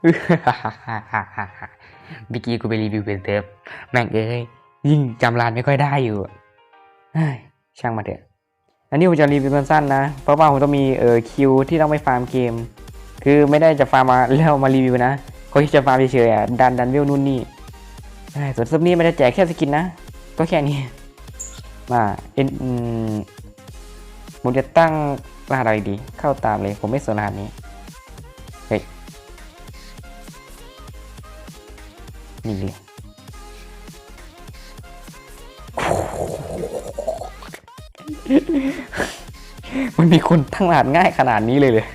เมื่อกี้กูไปรีวิวเป็นเซิร์ฟแม่งเอ้ยยิ่งจำรานไม่ค่อยได้อยู่ช่างมาเถอะอันนี้ผมจะรีวิวสั้นๆนะ เพราะว่าผมต้องมีเอ่อคิวที่ต้องไปฟาร์มเกม คือไม่ได้จะฟาร์มมาแล้วมารีวิวนะเขาที่จะฟาร์มเฉยๆอะดันดันเวลนู่นนี่ส่วนซิร์ฟนี้มันจะแจกแค่สกินนะ ก็แค่นี้ มาเอ็นอืมผมจะตั้งรหัสอะไรดี เข้าตามเลย ผมไม่สนรหัสนี้ นี่เลยมันมีคนตั้งรหัสง่ายขนาดนี้เลยเลย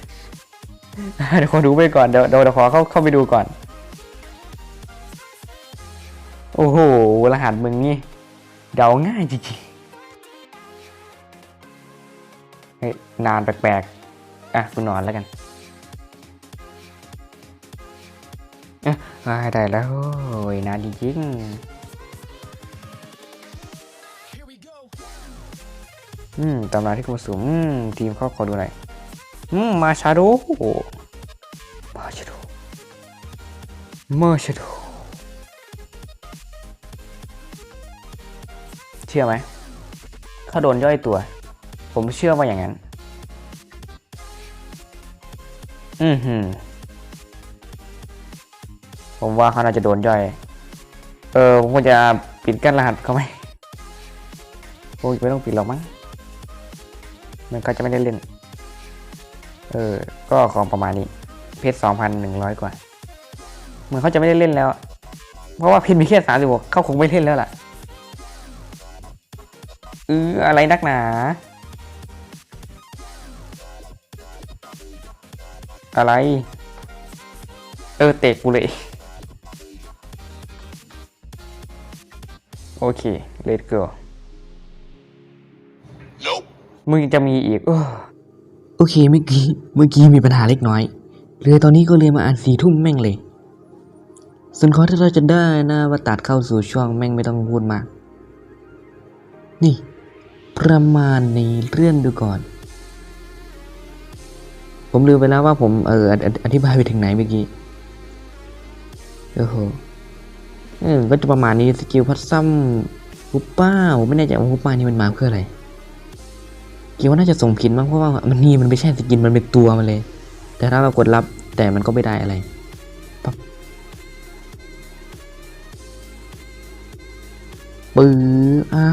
เดี๋ยวขอดูไปก่อนเดี๋ยวเดี๋ยวขอเข้าเข้าไปดูก่อน โอ้โห รหัสมึงนี่เดาง่ายจริงๆนานแปลกๆ อะกูนอนแล้วกัน เอ๊ะอ่าได้แล้วโอ้ยนานจริงอืมตำราที่กูสูงอืมทีมเขาขอดูหน่อยอืมมาชาโดมาชาโดมาชาโดเชื่อไหมเขาโดนย่อยตัว ผมเชื่อว่าอย่างนั้น อือหือ ผมว่าเขาน่าจะโดนย่อย เออผมควรจะปิดกั้นรหัสเขาไหมโอ้ยไม่ต้องปิดหรอกมั้งมันก็จะไม่ได้เล่น เออ ก็ของประมาณนี้ เพชรสองพันหนึ่งร้อยกว่า เหมือนเขาจะไม่ได้เล่นแล้ว เพราะว่าเพชรมีแค่สามสิบหกเขาคงไม่เล่นแล้วล่ะเอออะไรนักหนา อะไร เออเตะกูเลย โอเค let's go มึงจะมีอีกเออโอเคเมื่อกี้เมื่อกี้มีปัญหาเล็กน้อยเลยตอนนี้ก็เลยมาอ่านสี่ทุ่มแม่งเลยส่วนข้อที่เราจะได้นะว่าตัดเข้าสู่ช่วงแม่งไม่ต้องพูดมาก นี่ ประมาณในเรื่องดูก่อน ผมลืมไปแล้วว่าผมเอออออธิบายไปถึงไหนเมื่อกี้โอ้โห เออก็จะประมาณนี้สกิลพัดซ้ำฮุปป้าผมไม่แน่ใจว่าฮุปป้านี่มันมาเพื่ออะไรคิดว่าน่าจะส่งผิดมั้งเพราะว่ามันนี่มันไม่ใช่สกินมันเป็นตัวมันเลย แต่ถ้าเรากดรับแต่มันก็ไม่ได้อะไรปั๊บปื้ออ่า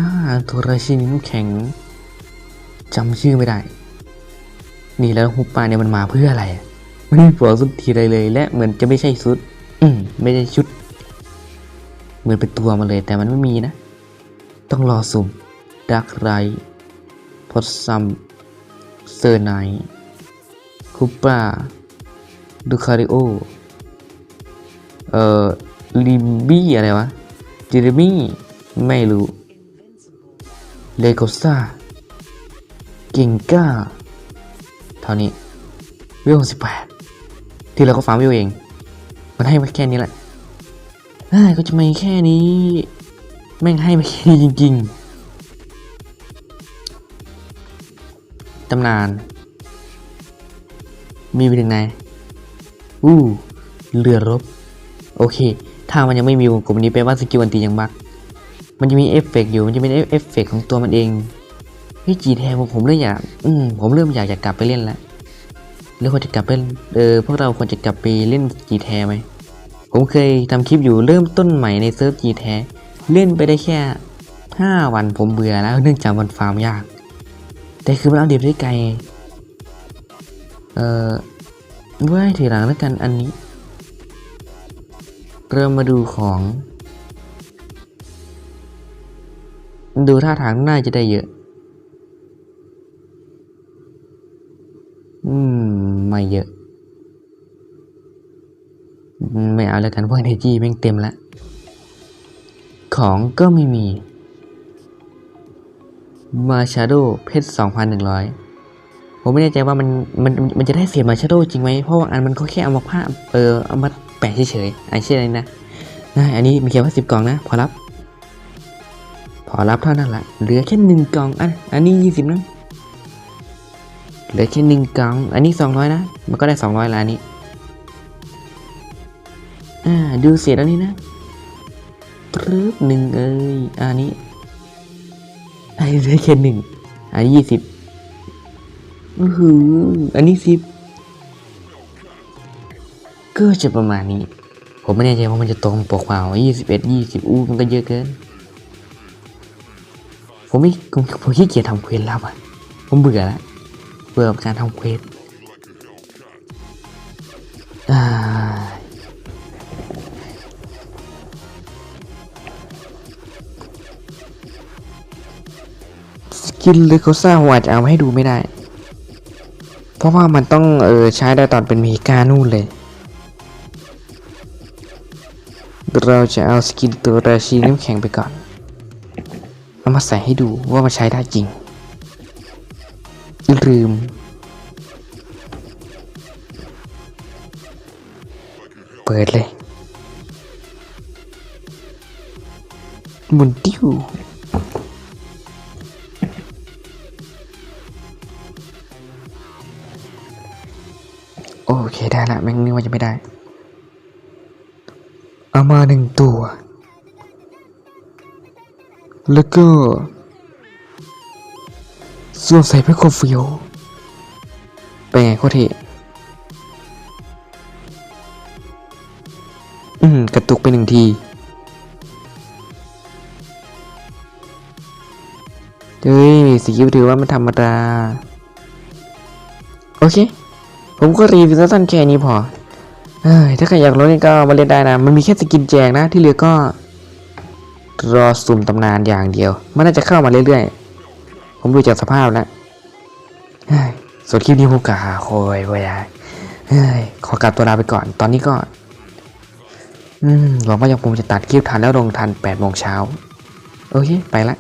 โทราชินิน้ำแข็งจำชื่อไม่ได้ นี่แล้วฮุปปาเนี่ยมันมาเพื่ออะไรไม่ได้บอกสุดทีไรเลย และเหมือนจะไม่ใช่ชุด อืมไม่ใช่ชุด เหมือนเป็นตัวมาเลยแต่มันไม่มีนะ ต้องรอสุ่มดักไรพอดซัมเซอร์ไนคูปาดูคาริโอ เอ่อลิมบี้อะไรวะเจเรมี่ ไม่รู้เลโกซ่าเก่งก้า เท่านี้วิวหกสิบแปดที่เราก็ฟาร์มวิวเอง มันให้มาแค่นี้แหละ เอ้ก็จะไม่แค่นี้ แม่งให้มาแค่นี้จริง ๆ ตำนาน มีไปถึงไหน อู้เรือรบ โอเค ถ้ามันยังไม่มีวงกลมนี้แปลว่าสกิลอันตียังบักมันจะมีเอฟเฟกต์อยู่ มันจะเป็นเอฟเฟกต์ของตัวมันเองพี่จีแทผมผมเริ่มอยาก อืมผมเริ่มอยากจะกลับไปเล่นแล้วหรือควรจะกลับไปเออพวกเราควรจะกลับไปเล่นจีแทนไหม ผมเคยทำคลิปอยู่เริ่มต้นใหม่ในเซิร์ฟจีแทเล่นไปได้แค่ 5 วันผมเบื่อแล้วเนื่องจากมันฟาร์มยาก แต่คือมันเอาเดบได้ไกล เอ่อไว้ทีหลังแล้วกันอันนี้ เริ่มมาดูของ ดูท่าทางน่าจะได้เยอะ อืม ไม่เยอะ ไม่เอาแล้วกันเพราะ energy แม่งเต็มแล้วของก็ไม่มีมาชาโดเพชรสองพันหนึ่งร้อยผมไม่แน่ใจว่ามันมันมันจะได้เสียมาชาโดจริงไหมเพราะว่าอันมันก็แค่เอามาผ้าเออเอามาแปะเฉยๆอันเช่นอะไรนะนะอันนี้มีเขียนว่าสิบกล่องนะ พอรับ พอรับเท่านั้นละเหลือแค่หนึ่งกล่องอันอันนี้ยี่สิบนะเหลือแค่หนึ่งกล่อง อันนี้สองร้อยนะ มันก็ได้สองร้อยละอันนี้ อ่าดูเสร็จแล้วนี่นะปรึบหนึ่งเอ้ยอันนี้อันนี้ได้แค่หนึ่งอันนี้ยี่สิบอือหืออันนี้สิบก็จะประมาณนี้ ผมไม่แน่ใจว่ามันจะตรงปกเปล่ายี่สิบเอ็ดยี่สิบอู้มันก็เยอะเกิน ผมไม่ผมผมขี้เกียจทำเควสแล้วอะผมเบื่อแล้วเบื่อกับการทำเควส กินเลยเขาสร้างผมอาจจะเอาให้ดูไม่ได้ เพราะว่ามันต้องเออใช้ได้ตอนเป็นเมกานู่นเลย เราจะเอาสกินตัวราชีน้ำแข็งไปก่อนเอามาใส่ให้ดูว่ามันใช้ได้จริง ลืมเปิดเลยมุนติ้ว เคได้ละแม่งนึกว่าจะไม่ได้ เอามาหนึ่งตัว แล้วก็สวมใส่เพื่อความฟี้ยวเป็นไงโคตรเท่อืม กระตุกไปหนึ่งทีเฮ้ยสกิลถือว่ามันธรรมดา โอเค ผมก็รีวิวสั้นๆแค่นี้พออถ้าใครอยากรู้นี่ก็มาเล่นได้นะ มันมีแค่สกินแจกนะ ที่เหลือก็รอสุ่มตำนานอย่างเดียว มันน่าจะเข้ามาเรื่อยๆ ผมดูจากสภาพแล้วส่วนคลิปนี้ผมกะหาโคยไว้ได้เฮ้ยขอกลับตัวลาไปก่อน ตอนนี้ก็หวังว่ายังผมจะตัดคลิปทันแล้วลงทัน8โมงเช้า โอเค ไปละ